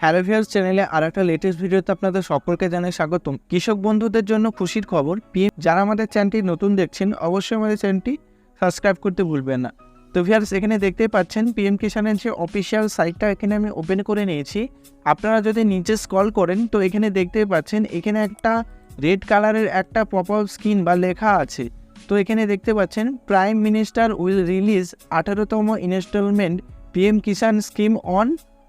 Hello viewers, চ্যানেলে আর একটা latest ভিডিওতে আপনাদের সকলকে জানাই স্বাগতম। কৃষক বন্ধুদের জন্য খুশির খবর পিএম যারা আমাদের চ্যানেলটি নতুন দেখছেন, অবশ্যই আমাদের চ্যানেলটি সাবস্ক্রাইব করতে ভুলবেন না। তো ভিউয়ার্স, এখানে দেখতেই পাচ্ছেন পিএম কিষানের যে অফিসিয়াল সাইটটা এখানে আমি ওপেন করে নিয়েছি। আপনারা যদি নিচে স্ক্রল করেন, তো এখানে দেখতে পাচ্ছেন, এখানে একটা রেড কালারের একটা পপ আপ স্ক্রিন বা লেখা আছে। তো এখানে দেখতে পাচ্ছেন প্রাইম মিনিস্টার উইল রিলিজ আঠারোতম instalment PM Kisan scheme on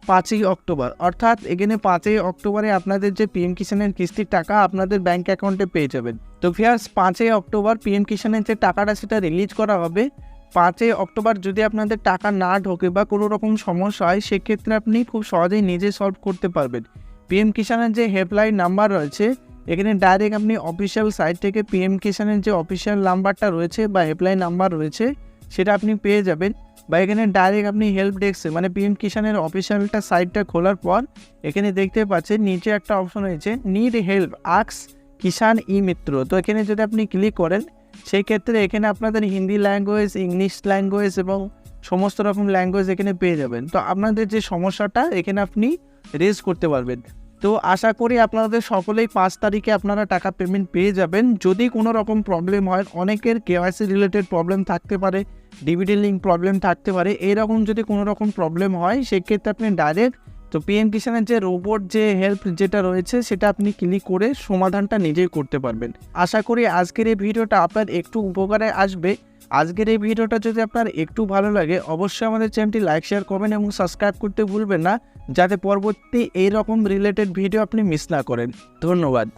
পাঁচই অক্টোবর। অর্থাৎ এখানে পাঁচই অক্টোবরে আপনাদের যে পিএম কিষাণের কিস্তির টাকা আপনাদের ব্যাঙ্ক অ্যাকাউন্টে পেয়ে যাবেন। তো ফিয়ার্স পাঁচই অক্টোবর পিএম কিষাণের যে টাকাটা সেটা রিলিজ করা হবে। পাঁচই অক্টোবর যদি আপনাদের টাকা না ঢোকে বা কোনো রকম সমস্যা হয়, সেক্ষেত্রে আপনি খুব সহজেই নিজে সলভ করতে পারবেন। পিএম কিষাণের যে হেল্পলাইন নাম্বার রয়েছে, এখানে ডাইরেক্ট আপনি অফিসিয়াল সাইট থেকে পিএম কিষাণের যে অফিসিয়াল নাম্বারটা রয়েছে বা হেল্পলাইন নাম্বার রয়েছে সেটা আপনি পেয়ে যাবেন বা এখানে ডাইরেক্ট আপনি হেল্প ডেস্কে মানে পিএম কিষানের অফিসিয়ালটা সাইটটা খোলার পর, এখানে দেখতে পাচ্ছেন নিচে একটা অপশন রয়েছে নিড হেল্প আক্স কিষাণ ই মিত্র তো এখানে যদি আপনি ক্লিক করেন সেই ক্ষেত্রে এখানে আপনাদের হিন্দি ল্যাঙ্গুয়েজ ইংলিশ ল্যাঙ্গুয়েজ এবং সমস্ত রকম ল্যাঙ্গুয়েজ এখানে পেয়ে যাবেন। তো আপনাদের যে সমস্যাটা, এখানে আপনি রেজ করতে পারবেন। তো আশা করি আপনাদের সকলেই পাঁচ তারিখে আপনারা টাকা পেমেন্ট পেয়ে যাবেন। যদি কোনো রকম প্রবলেম হয়, অনেকের কেওয়াইসি রিলেটেড প্রবলেম থাকতে পারে ডিভিডি লিঙ্ক প্রবলেম থাকতে পারে, এরকম যদি কোনো রকম প্রবলেম হয়, সেক্ষেত্রে আপনি ডাইরেক্ট তো পিএম কিষানের যে রোবট যে হেল্প যেটা রয়েছে, সেটা আপনি ক্লিক করে সমাধানটা নিজেই করতে পারবেন। আশা করি আজকের এই ভিডিওটা আপনার একটু উপকারে আসবে। আজকের এই ভিডিওটা যদি আপনার একটু ভালো লাগে, অবশ্যই আমাদের চ্যানেলটি লাইক, শেয়ার করবেন এবং সাবস্ক্রাইব করতে ভুলবেন না, যাতে পরবর্তী এইরকম রিলেটেড ভিডিও আপনি মিস না করেন। ধন্যবাদ।